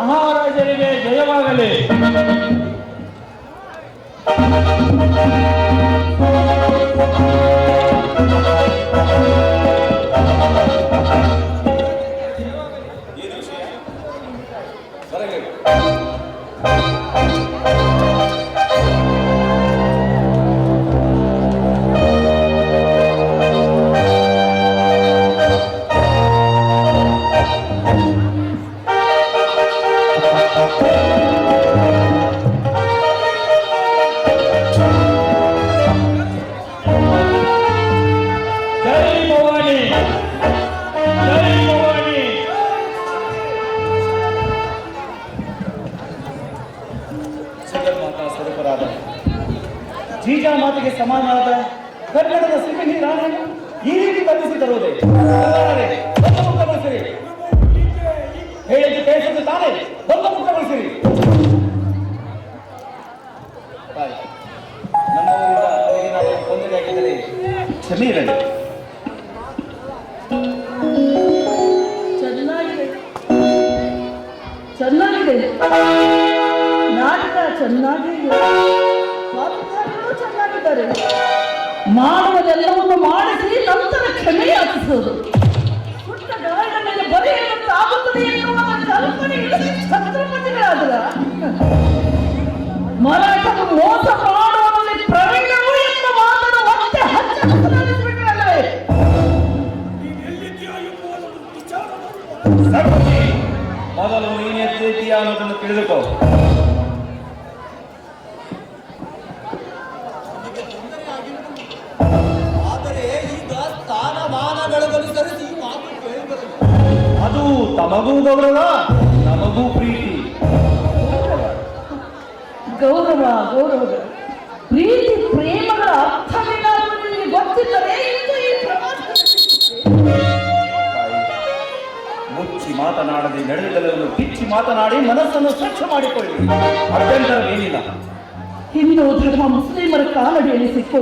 ಮಹಾರಾಜರಿಗೆ ಜಯವಾಗಲಿ. ಮಾತಿಗೆ ಸಮಾನವಾದ ಕನ್ನಡದ ಸಿಂಹಿಣಿ ರಾಣಿಯನ್ನು ಈ ರೀತಿ ಬಂಧಿಸಿ ತರುವುದೇ. ಬಂದ ಮುಕ್ತಗೊಳಿಸಿರಿ ಹೇಳಿದ್ದು ಕೇಳಿಸಿದ್ದು ತಾನೇ. ಬಂದ ಮುಕ್ತಗೊಳಿಸಿರಿ ನಮ್ಮವರಿಂದ ತೊಂದರೆಯಾಗಿದ್ದರೆ ಕ್ಷಮೆ ಚೆನ್ನಾಗಿದೆ. ಚೆನ್ನಾಗಿದೆ. ನಾಟಕ ಚೆನ್ನಾಗಿದೆ ಚೆನ್ನಾಗಿದ್ದಾರೆ ಮಾಡುವುದೆಲ್ಲವನ್ನು ಮಾಡಿಸಿ ನಂತರ ಕ್ಷಮೆ ಇಲ್ಲದೆ ಛತ್ರಪತಿಗಳಾದ್ರ ಮರಾಠರು ಮೋಸ ಮಾಡುವಲ್ಲಿ ಪ್ರವೀಣರು ಎಂಬ ಮಾತನ್ನು ಮತ್ತೆ ಮೊದಲು ಅನ್ನೋದನ್ನು ತಿಳಿದುಕೋ. ತಮಗೂ ಗೌರವ ನಮಗೂ ಪ್ರೀತಿ. ಗೌರವ ಗೌರವ. ಪ್ರೀತಿ ಪ್ರೇಮಗಳ ಮುಚ್ಚಿ ಮಾತನಾಡದೆ ನಡೆದಲ್ಲವನ್ನು ಕಿಚ್ಚಿ ಮಾತನಾಡಿ ಮನಸ್ಸನ್ನು ಸ್ವಚ್ಛ ಮಾಡಿಕೊಳ್ಳಿ. ಅಭ್ಯಂತರವೇನಿಲ್ಲ ಹಿಂದೂ ಧರ್ಮ ಮುಸ್ಲಿಮರ ಕಾಲಡಿಯಲ್ಲಿ ಸಿಕ್ಕು.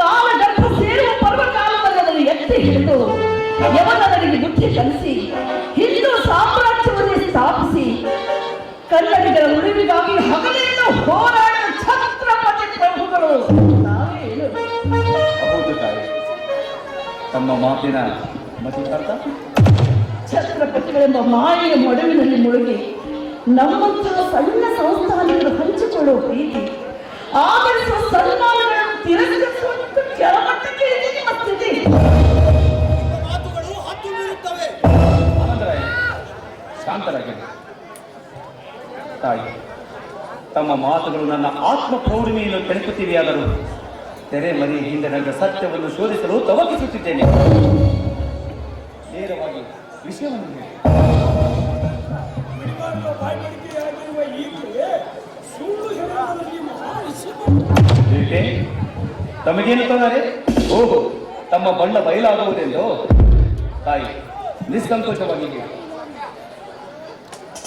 ಕಾಲಗರ್ಭ ಸೇರುವ ಪರ್ವಕಾಲದಲ್ಲಿ ಅದನ್ನು ಎತ್ತಿ ಹಿಡಿದು ಯವನರಿಗೆ ಬುದ್ಧಿ ಕಲಿಸಿ ಹಿಂದೂ ಸಾಮ್ರಾಜ್ಯವನ್ನು ಸ್ಥಾಪಿಸಿ ಕನ್ನಡಿಗರ ಉಳಿವಿಗಾಗಿ ಹಗಲಿನ ಹೋರಾಡಿದ ಛತ್ರಪತಿ ಪ್ರಭುಗಳು. ಹೌದು ತಾಯಿ ತಮ್ಮ ಮಾತಿನ ಛತ್ರಪತಿಗಳೆಂಬ ಮಾಯೆಯ ಮೊಡವಿನಲ್ಲಿ ಮುಳುಗಿ ನಮ್ಮಂತಹ ಸಣ್ಣ ಸಂಸ್ಥಾನಗಳು ಹಂಚಿಕೊಳ್ಳುವ ಪ್ರೀತಿ ಆಧರಿಸುವ ಸನ್ಮಾನಗಳನ್ನು ತಮ್ಮ ಮಾತುಗಳು ನನ್ನ ಆತ್ಮ ಪ್ರೌಢಿಮೆಯನ್ನು ಕೆಣಕುತ್ತಿವೆಯಾದರೂ ತೆರೆ ಮರಿ ಹಿಂದೆ ನನ್ನ ಸತ್ಯವನ್ನು ಶೋಧಿಸಲು ತವಕಿಸುತ್ತಿದ್ದೇನೆ. ನೇರವಾಗಿ ವಿಷಯವನ್ನು ತಮಗೇನು ತೊಂದರೆ? ಓಹೋ ತಮ್ಮ ಬಣ್ಣ ಬಯಲಾಗುವುದೆಂದು? ತಾಯಿ ನಿಸ್ಸಂತೋಷವಾಗಿದೆ ಹೇಳಿ.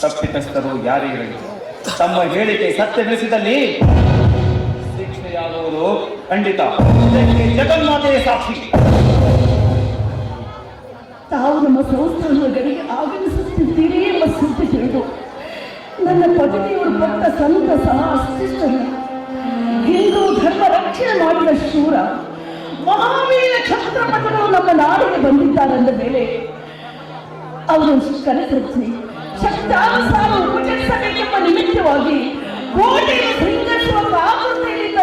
ತಪ್ಪಿತಸ್ಥರು ಯಾರೇ ಇರಲಿ ತಮ್ಮ ಹೇಳಿಕೆ ಸತ್ಯವೆನಿಸಿದಲ್ಲಿ ಶಿಕ್ಷೆಯಾಗುವುದು ಖಂಡಿತ ಜಗನ್ಮಾತೆಯ ಸಾಕ್ಷಿ. ತಾವು ನಮ್ಮ ಸಂಸ್ಥಾನಗಳಿಗೆ ಆಗಮಿಸುತ್ತಿದ್ದೀರಿ ಎಂಬ ಸುದ್ದಿ ತಿಳಿದು ನನ್ನ ಪತ್ನಿಯವರು ಪಟ್ಟ ಸಂತಸ ಅಷ್ಟಿಷ್ಟಲ್ಲ ಹಿಂದೂ ಧರ್ಮ ರಕ್ಷಣೆ ಮಾಡಿದ ಶೂರ. ಮಹಾವೀರ ಛತ್ರಪತಿಗಳು ನಮ್ಮ ನಾಡಿಗೆ ಬಂದಿದ್ದಾರೆಂದ ಮೇಲೆ ಅವರು ಕರೆತರಿಸಿ ಶಕ್ತಾನುಸಾರ ಉಪಚರಿಸಬೇಕೆಂಬ ನಿಮಿತ್ತವಾಗಿ ಕೋಟೆಯನ್ನು ಸಿಂಗರಿಸುವ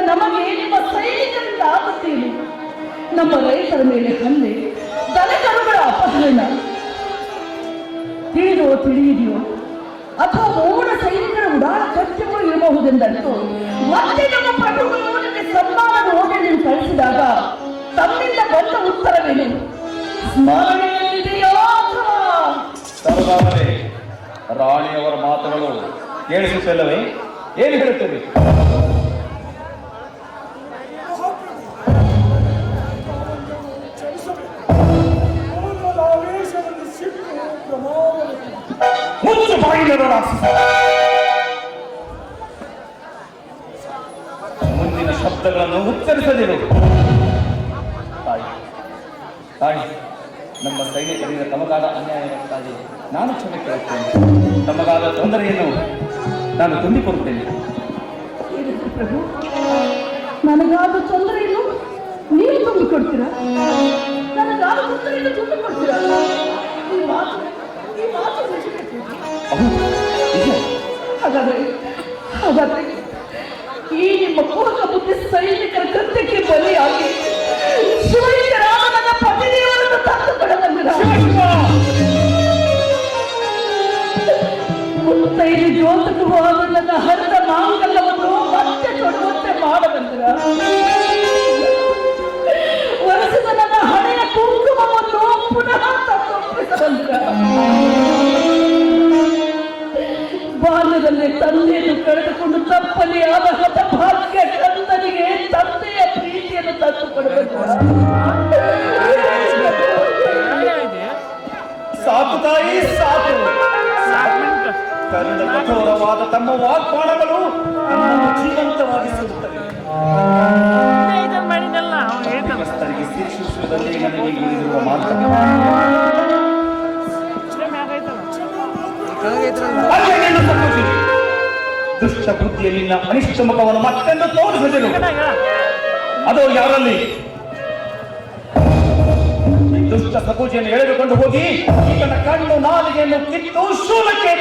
ನಮಗೆ ನಿಮ್ಮ ಸೈನಿಕರಿಂದ ಆಗುತ್ತೇನೆ ನಮ್ಮ ರೈತರ ಮೇಲೆ ಹಲ್ಲೆ, ದನಕರುಗಳ ಅಪಹರಣ. ತಿಳಿದೋ ತಿಳಿಯಿದೆಯೋ ಅಥವಾ ಮೂಢ ಸೈನಿಕರ ಉಡಾಳ ಕೃತ್ಯಗಳು ಇರಬಹುದೆಂದರ್ಥು ಮತ್ತೆ ನಮ್ಮ ಪ್ರಭುಗಳು ನಿಮಗೆ ಕಳಿಸಿದಾಗ ತಮ್ಮಿಂದ ಬಂದ ಉತ್ತರವೇನು? ಸ್ಮರಣೆಯಲ್ಲಿದೆಯೋ ರಾಣಿಯವರ ಮಾತುಗಳು. ಕೇಳಿಸುತ್ತಲ್ಲವೇ? ಏನು ಹೇಳುತ್ತೇವೆ? ಮುಂದಿನ ಶಬ್ದಗಳನ್ನು ಉಚ್ಚರಿಸದಿರು. ತಾಯಿ ತಾಯಿ. ನಮ್ಮ ಸೈನಿಕರಿಂದ ತಮಗಾದ ಅನ್ಯಾಯಕ್ಕಾಗಿ ನಾನು ಕ್ಷಮೆ ಕೇಳುತ್ತೇನೆ. ತಮಗಾದ ತೊಂದರೆಯನ್ನು ನಾನು ತುಂಬಿಕೊಡುತ್ತೇನೆ ಪ್ರಭು ನನಗಾದ ತೊಂದರೆಯನ್ನು ನೀವು ತುಂಬಿಕೊಡ್ತೀರಾ? ನನಗಾದ ತೊಂದರೆಯನ್ನು ತುಂಬಿಕೊಡ್ತೀರಾ? ಹಾಗಾದ್ರೆ ಹಾಗಾದ್ರೆ ಈ ನಿಮ್ಮ ಪೂರ್ವ ಬುದ್ಧಿ ಸೈನಿಕರ ಕೃತ್ಯಕ್ಕೆ ಬಲಿಯಾಗಿ ಶಿವಲಿಂಗರಾಮ ತಪ್ಪೊಪ್ಪಿಸಬಂದಿರ ಬಾಲ್ಯದಲ್ಲಿ ತಂದೆಯನ್ನು ಕಳೆದುಕೊಂಡು ತಪ್ಪಲಿ ಆದ ಹತಭಾಗ್ಯ ಕಂದನಿಗೆ ತಂದೆಯ ಪ್ರೀತಿಯನ್ನು ತಂದು ಕೊಡಬೇಕು ಸಾಕು ತಾಯಿ ಸಾಕು ಕರುಣ ಕಠೋರವಾದ ತಮ್ಮ ವಾಗ್ಬಾಣಗಳು ಜೀವಂತವಾಗಿ ಜೀವಂತವಾಗಿಸುತ್ತವೆ ಶಿಕ್ಷಿಸುವುದರಲ್ಲಿ ನನಗೆ ಉಳಿದಿರುವ ದುಷ್ಟ ಬುದ್ಧಿಯ ನಿನ್ನ ಅನಿಷ್ಟ ಮುಖವನ್ನು ಮತ್ತೆಂದು ತೋರಿಸಿದರು ಅದು ಯಾರಲ್ಲಿ? ದುಷ್ಟ ಸಕೂಜಿಯನ್ನು ಎಳೆದುಕೊಂಡು ಹೋಗಿ ಈತನ ಕಣ್ಣು ನಾಲಿಗೆಯನ್ನು ಕಿತ್ತು ಶೂಲಕ್ಕೆ.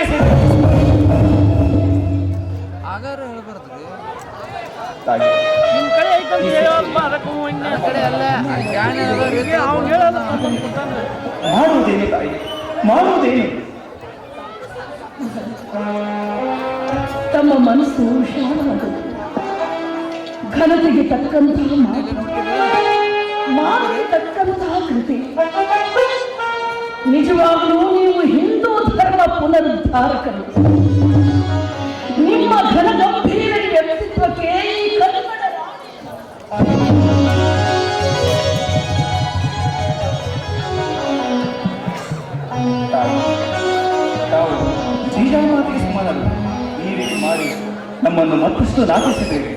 ಮಾಡುವುದೇನು ತಾಯಿ? ಮಾಡುವುದೇನು? ತಮ್ಮ ಮನಸ್ಸು ವಿಶಾಲವಾದದ್ದು. ಘನತೆಗೆ ತಕ್ಕಂತಹ ಮಾತು. ತಕ್ಕಂತಹ ಕೃತಿ. ನಿಜವಾಗಲೂ ನೀವು ಹಿಂದೂ ಧರ್ಮ ಪುನರುದ್ಧಾರಕರು. ನಿಮ್ಮ ಘನ ಗಂಭೀರ ವ್ಯಕ್ತಿತ್ವಕ್ಕೆ ಈ ಕನ್ನಡ ನಮ್ಮನ್ನು ಮತ್ತಷ್ಟು ನಾಟಿಸಿದ್ದೇವೆ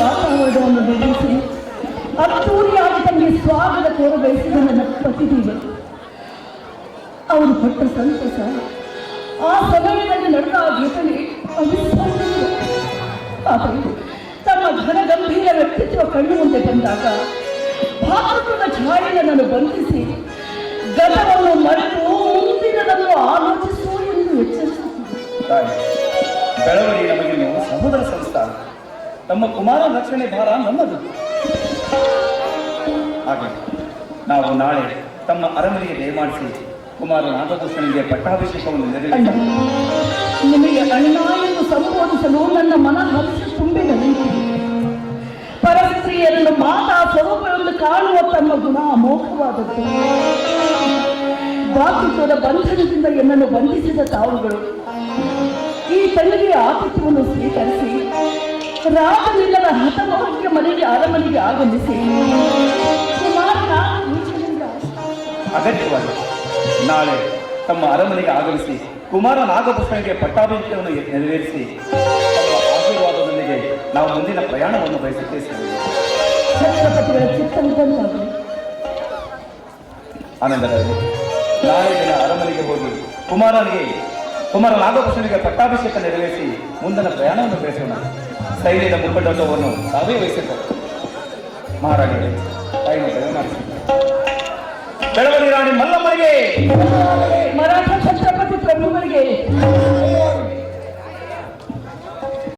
ವಾತಾವರಣವನ್ನು ಅದ್ದೂರಿಯಾಗಿ ತಮಗೆ ಸ್ವಾಗತ ಕೋರಬಯಸಿದ ನನ್ನ ಪತಿದೇವರು ಅವರು ಪಟ್ಟ ಸಂತಸ, ಆ ಸಮಯದಲ್ಲಿ ನಡೆದ ಆ ಘಟನೆ ಅವಿಸ್ಮರಣೀಯ. ತಮ್ಮ ಘನ ಗಂಭೀರ ವ್ಯಕ್ತಿತ್ವ ಕಣ್ಣು ಮುಂದೆ ಬಂದಾಗ, ಭಾರತದ ಛಾಯೆ ನನ್ನನ್ನು ಬಂಧಿಸಿ ಗತವನ್ನು ಮರೆತು ಮುಂದಿನದನ್ನು ಆಲೋಚಿಸು ಎಂದು ಎಚ್ಚರಿಸುತ್ತಿದೆ ನಮಗೆ ನೀವು ಸಹೋದರ ಸಂಸ್ಥಾನ ನಮ್ಮ ಕುಮಾರ ರಕ್ಷಣೆ ಭಾರ ನಮ್ಮದು. ಹಾಗೆ. ನಾವು ನಾಳೆ ತಮ್ಮ ಅರಮನೆಗೆ ದಯಮಾಡಿಸಿ ಕುಮಾರ ನಾಗಭೂಷಣಿಗೆ ಪಟ್ಟಾಭಿಷೇಕವನ್ನು ನೆರವೇರಿಸಿ. ನಿಮಗೆ ಅಣ್ಣ ಎಂದು ಸಂಬೋಧಿಸಲು ನನ್ನ ಮನ ಹರ್ಷ ತುಂಬಿದ ಪರಸ್ತ್ರೀಯರನ್ನು ಮಾತಾ ಸ್ವರೂಪವೆಂದು ಕಾಣುವ ತಮ್ಮ ಗುಣ ಅಮೋಘವಾದದ್ದು. ಭಾತೃತ್ವದ ಬಂಧನದಿಂದ ಎನ್ನನ್ನು ಬಂಧಿಸಿದ ತಾವುಗಳು. ಈ ತಂಗಿಯ ಆತಿಥ್ಯವನ್ನು ಸ್ವೀಕರಿಸಿ ರಾಜನಿಲ್ಲದ ಹತಭಾಗ್ಯ ಮನೆಗೆ ಅರಮನೆಗೆ ಆಗಮಿಸಿ ಅಗತ್ಯವಾಗಿ ನಾಳೆ ತಮ್ಮ ಅರಮನೆಗೆ ಆಗಮಿಸಿ ಕುಮಾರ ನಾಗಭೂಷಣಿಗೆ ಪಟ್ಟಾಭಿಷೇಕವನ್ನು ನೆರವೇರಿಸಿ ಆಶೀರ್ವಾದದೊಂದಿಗೆ ನಾವು ಮುಂದಿನ ಪ್ರಯಾಣವನ್ನು ಬಯಸುತ್ತೇವೆ ಸ್ವಾಮಿ. ನಾಳೆ ದಿನ ಅರಮನೆಗೆ ಹೋಗಿ ಕುಮಾರನಿಗೆ ಕುಮಾರ ನಾಗಭೂಷಣಿಗೆ ಪಟ್ಟಾಭಿಷೇಕ ನೆರವೇರಿಸಿ ಮುಂದಿನ ಪ್ರಯಾಣವನ್ನು ಬೆಳೆಸೋಣ. ಸೈನ್ಯದ ಮುಖಂಡತ್ವವನ್ನು ತಾವೇ ವಹಿಸಿದ್ದರು. ಮಹಾರಾಣಿಗೆ ಬೆಳವಣಿಗೆ ರಾಣಿ ಮಲ್ಲಮ್ಮನಿಗೆ. ಮರಾಠ ಛತ್ರಪತಿ ಪ್ರಭುಗಳಿಗೆ.